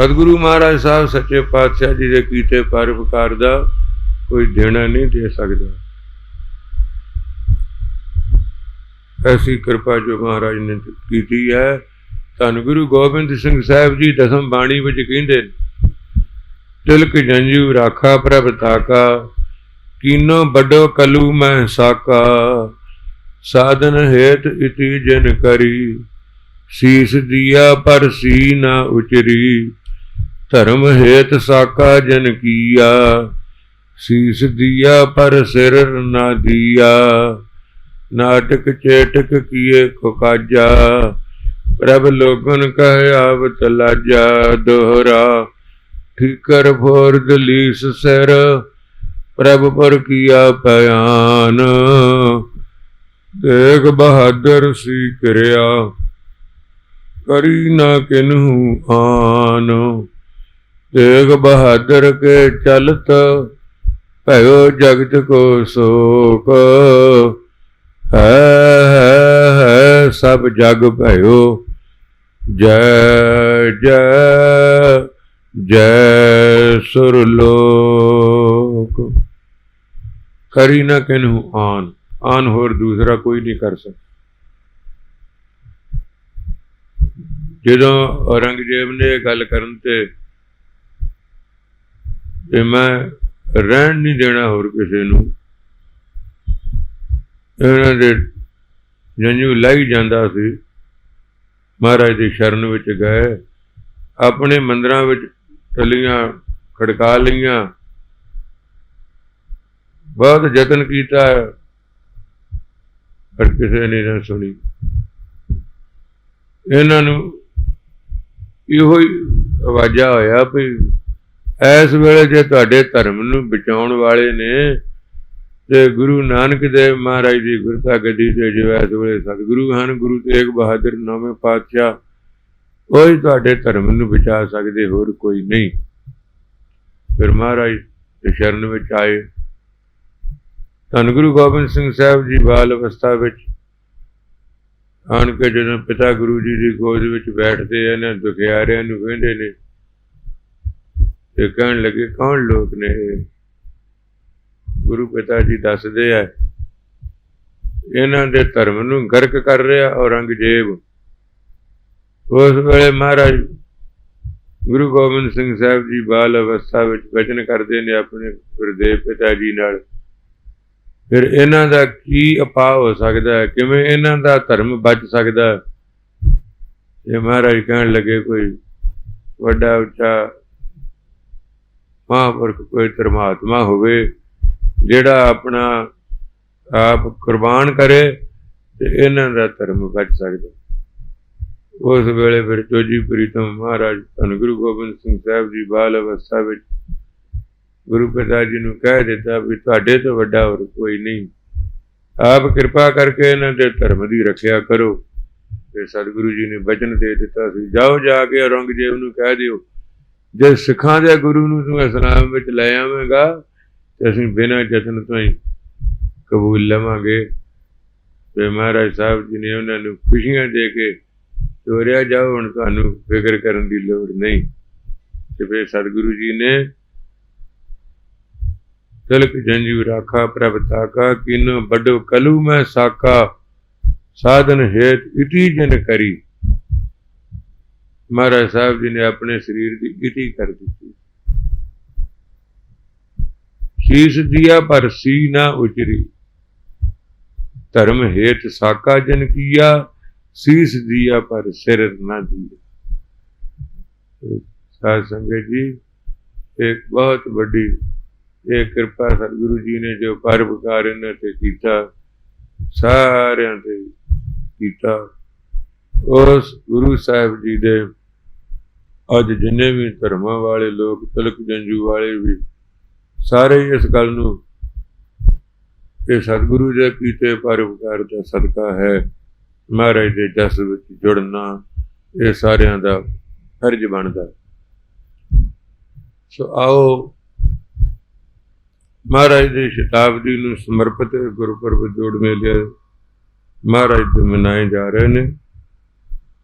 ਸਤਿਗੁਰੂ ਮਹਾਰਾਜ ਸਾਹਿਬ ਸੱਚੇ ਪਾਤਸ਼ਾਹ ਜੀ ਦੇ ਕੀਤੇ ਪਰਉਪਕਾਰ ਦਾ ਕੋਈ ਦੇਣਾ ਨਹੀਂ ਦੇ ਸਕਦਾ। ਐਸੀ ਕਿਰਪਾ ਜੋ ਮਹਾਰਾਜ ਨੇ ਕੀਤੀ ਹੈ, ਧੰਨ ਗੁਰੂ ਗੋਬਿੰਦ ਸਿੰਘ ਸਾਹਿਬ ਜੀ ਦਸਮ ਬਾਣੀ ਵਿੱਚ ਕਹਿੰਦੇ ਤਿਲਕ ਜੰਜੂ ਰਾਖਾ ਪ੍ਰਭ ਤਾਕਾ ਕੀਨੋ ਵੱਡੋ ਕਲੂ ਮੈਂ ਸਾਕਾ, ਸਾਧਨ ਹੇਤ ਇਤੀ ਜਨ ਕਰੀ, ਸੀਸ ਦੀਆ ਪਰ ਸੀ ਨਾ ਉਚਰੀ ਧਰਮ ਹੇਤ ਸਾਕਾ ਜਨ ਕੀਆ, ਸੀਸ ਦੀਆ ਪਰ ਸਿਰ ਨਾ ਦੀਆ। ਨਾਟਕ ਚੇਟਕ ਕੀਏ ਕੋ ਪ੍ਰਭ ਲੋਗਨ ਕਹਿ ਆਵਤ ਲਾਜਾ। ਦੋਹਰਾ, ਠੀਕਰ ਫੋਰ ਦਲੀਸ ਸਿਰ, ਪ੍ਰਭ ਪਰ ਕੀਆ ਪਿਆਨ ਦੇਖ ਬਹਾਦਰ ਸੀ ਕਰਿਆ, ਕਰੀ ਨਾ ਕਿਨਹੂ ਆਨ। ਤੇਗ ਬਹਾਦਰ ਕੇ ਚਲਤ, ਭਇਓ ਜਗਤ ਕੋ ਸੋਕ। ਹੈ ਹੈ ਸਭ ਜਗ ਭਇਓ। ਜੈ ਜੈ ਜੈ ਸੁਰਲੋਕ ਕਰੀ ਨਾ ਕਿਨਹੂ ਆਨ ਆਨ ਹੋਰ ਦੂਸਰਾ ਕੋਈ ਨਹੀਂ ਕਰ ਸਕਦਾ। ਜਦੋਂ ਔਰੰਗਜ਼ੇਬ ਨੇ ਗੱਲ ਕਰਨ ਤੇ ਤੇ ਮੈਂ ਰਹਿਣ ਨਹੀਂ ਦੇਣਾ ਹੋਰ ਕਿਸੇ ਨੂੰ। ਇਹਨਾਂ ਦੇ ਜੰਜੂ ਲਾਈ ਜਾਂਦਾ ਸੀ। ਮਹਾਰਾਜ ਦੀ ਸ਼ਰਨ ਵਿੱਚ ਗਏ। ਆਪਣੇ ਮੰਦਰਾਂ ਵਿੱਚ ਟੱਲੀਆਂ ਖੜਕਾ ਲਈਆਂ। ਬਹੁਤ ਯਤਨ ਕੀਤਾ। ਪਰ ਕਿਸੇ ਨੇ ਨਾ ਸੁਣੀ। ਇਹਨਾਂ ਨੂੰ ਇਹੋ ਹੀ ਆਵਾਜ਼ਾ ਹੋਇਆ ਵੀ ਇਸ ਵੇਲੇ ਜੇ ਤੁਹਾਡੇ ਧਰਮ ਨੂੰ ਬਚਾਉਣ ਵਾਲੇ ਨੇ, ਤੇ ਗੁਰੂ ਨਾਨਕ ਦੇਵ ਮਹਾਰਾਜ ਦੀ ਗੁਰਤਾ ਗੱਦੀ ਤੇ ਜੋ ਇਸ ਵੇਲੇ ਸਤਿਗੁਰੂ ਹਨ, ਗੁਰੂ ਤੇਗ ਬਹਾਦਰ ਨੌਵੇਂ ਪਾਤਸ਼ਾਹ ਉਹੀ ਤੁਹਾਡੇ ਧਰਮ ਨੂੰ ਬਚਾ ਸਕਦੇ, ਹੋਰ ਕੋਈ ਨਹੀਂ। ਫਿਰ ਮਹਾਰਾਜ ਦੇ ਸ਼ਰਨ ਵਿੱਚ ਆਏ। ਧੰਨ ਗੁਰੂ ਗੋਬਿੰਦ ਸਿੰਘ ਸਾਹਿਬ ਜੀ ਬਾਲ ਅਵਸਥਾ ਵਿੱਚ, ਆਣ ਕੇ ਜਦੋਂ ਪਿਤਾ ਗੁਰੂ ਜੀ ਦੀ ਗੋਦ ਵਿੱਚ ਬੈਠਦੇ ਇਹਨਾਂ ਦੁਖਿਆਰਿਆਂ ਨੂੰ ਕਹਿੰਦੇ ਨੇ ਤੇ ਕਹਿਣ ਲੱਗੇ, ਕੌਣ ਲੋਕ ਨੇ ਗੁਰੂ ਪਿਤਾ ਜੀ ਦੱਸਦੇ ਆ, ਇਹਨਾਂ ਦੇ ਧਰਮ ਨੂੰ ਗਰਕ ਕਰ ਰਿਹਾ ਔਰੰਗਜ਼ੇਬ। ਉਸ ਵੇਲੇ ਮਹਾਰਾਜ ਗੁਰੂ ਗੋਬਿੰਦ ਸਿੰਘ ਸਾਹਿਬ ਜੀ ਬਾਲ ਅਵਸਥਾ ਵਿੱਚ ਵਚਨ ਕਰਦੇ ਨੇ ਆਪਣੇ ਗੁਰਦੇਵ ਪਿਤਾ ਜੀ ਨਾਲ। ਫਿਰ ਇਹਨਾਂ ਦਾ ਕੀ ਉਪਾਅ ਹੋ ਸਕਦਾ ਹੈ? ਕਿਵੇਂ ਇਹਨਾਂ ਦਾ ਧਰਮ ਬਚ ਸਕਦਾ ਹੈ? ਇਹ ਮਹਾਰਾਜ ਕਹਿਣ ਲੱਗੇ, ਕੋਈ ਵੱਡਾ ਉੱਚਾ ਮਹਾਂਪੁਰਖ ਕੋਈ ਧਰਮਾਤਮਾ ਹੋਵੇ, ਜਿਹੜਾ ਆਪਣਾ ਆਪ ਕੁਰਬਾਨ ਕਰੇ ਤੇ ਇਹਨਾਂ ਦਾ ਧਰਮ ਬਚ ਸਕਦਾ। ਉਸ ਵੇਲੇ ਫਿਰ ਚੋਜੀ ਪ੍ਰੀਤਮ ਮਹਾਰਾਜ ਧੰਨ ਗੁਰੂ ਗੋਬਿੰਦ ਸਿੰਘ ਸਾਹਿਬ ਜੀ ਬਾਲ ਅਵਸਥਾ ਵਿੱਚ ਗੁਰੂ ਪਿਤਾ ਜੀ ਨੂੰ ਕਹਿ ਦਿੱਤਾ ਵੀ ਤੁਹਾਡੇ ਤੋਂ ਵੱਡਾ ਹੋਰ ਕੋਈ ਨਹੀਂ। ਆਪ ਕਿਰਪਾ ਕਰਕੇ ਇਹਨਾਂ ਦੇ ਧਰਮ ਦੀ ਰੱਖਿਆ ਕਰੋ। ਤੇ ਸਤਿਗੁਰੂ ਜੀ ਨੇ ਵਚਨ ਦੇ ਦਿੱਤਾ ਸੀ, ਜਾਓ ਜਾ ਕੇ ਔਰੰਗਜ਼ੇਬ ਨੂੰ ਕਹਿ ਦਿਓ ਜੇ ਸਿੱਖਾਂ ਦੇ ਗੁਰੂ ਨੂੰ ਤੂੰ ਇਸਲਾਮ ਵਿੱਚ ਲੈ ਆਵੇਂਗਾ, ਤੇ ਅਸੀਂ ਬਿਨਾਂ ਜਤਨ ਤੋਂ ਹੀ ਕਬੂਲ ਲਵਾਂਗੇ। ਤੇ ਮਹਾਰਾਜ ਸਾਹਿਬ ਜੀ ਨੇ ਉਹਨਾਂ ਨੂੰ ਖੁਸ਼ੀਆਂ ਦੇ ਕੇ ਤੋਰਿਆ, ਜਾਓ ਹੁਣ ਤੁਹਾਨੂੰ ਫਿਕਰ ਕਰਨ ਦੀ ਲੋੜ ਨਹੀਂ। ਤੇ ਫਿਰ ਸਤਿਗੁਰੂ ਜੀ ਨੇ ਤਿਲਕ ਜੰਜੂ ਰਾਖਾ, ਪ੍ਰਭ ਤਾਕਾ, ਕਿਨ ਵੱਡੋ ਕਲੂ ਮੈਂ ਸਾਕਾ, ਸਾਧਨ ਹੇਤ ਇਟੀ ਜਨ ਕਰੀ। ਮਹਾਰਾਜ ਸਾਹਿਬ ਜੀ ਨੇ ਆਪਣੇ ਸਰੀਰ ਦੀ ਇਟੀ ਕਰ ਦਿੱਤੀ। ਸੀਸ ਦਿਆ ਪਰ ਸੀ ਨਾ ਉਚਰੀ ਧਰਮ ਹੇਤ ਸਾਕਾ ਜਨ ਕੀਆ, ਸੀਸ ਦਿਆ ਪਰ ਸਿਰ ਨਾ ਦਿਆ। ਸਾਧ ਸੰਗਤ ਜੀ ਇੱਕ ਬਹੁਤ ਵੱਡੀ, ਇਹ ਕਿਰਪਾ ਸਤਿਗੁਰੂ ਜੀ ਨੇ ਜੋ ਪਰਉਪਕਾਰ ਇਹਨਾਂ ਤੇ ਕੀਤਾ, ਸਾਰਿਆਂ ਤੇ ਕੀਤਾ। ਉਸ ਗੁਰੂ ਸਾਹਿਬ ਜੀ ਦੇ ਅੱਜ ਜਿੰਨੇ ਵੀ ਧਰਮਾਂ ਵਾਲੇ ਲੋਕ, ਤਿਲਕ ਜੰਜੂ ਵਾਲੇ ਵੀ, ਸਾਰੇ ਇਸ ਗੱਲ ਨੂੰ ਇਹ ਸਤਿਗੁਰੂ ਦੇ ਕੀਤੇ ਪਰਉਪਕਾਰ ਦਾ ਸਦਕਾ ਹੈ। ਮਹਾਰਾਜ ਦੇ ਜਸ ਵਿੱਚ ਜੁੜਨਾ, ਇਹ ਸਾਰਿਆਂ ਦਾ ਫਰਜ਼ ਬਣਦਾ। ਸੋ ਆਓ, ਮਹਾਰਾਜ ਦੀ ਸ਼ਤਾਬਦੀ ਨੂੰ ਸਮਰਪਿਤ ਗੁਰਪੁਰਬ ਜੋੜ ਮੇਲੇ ਮਹਾਰਾਜ ਦੇ ਮਨਾਏ ਜਾ ਰਹੇ ਨੇ।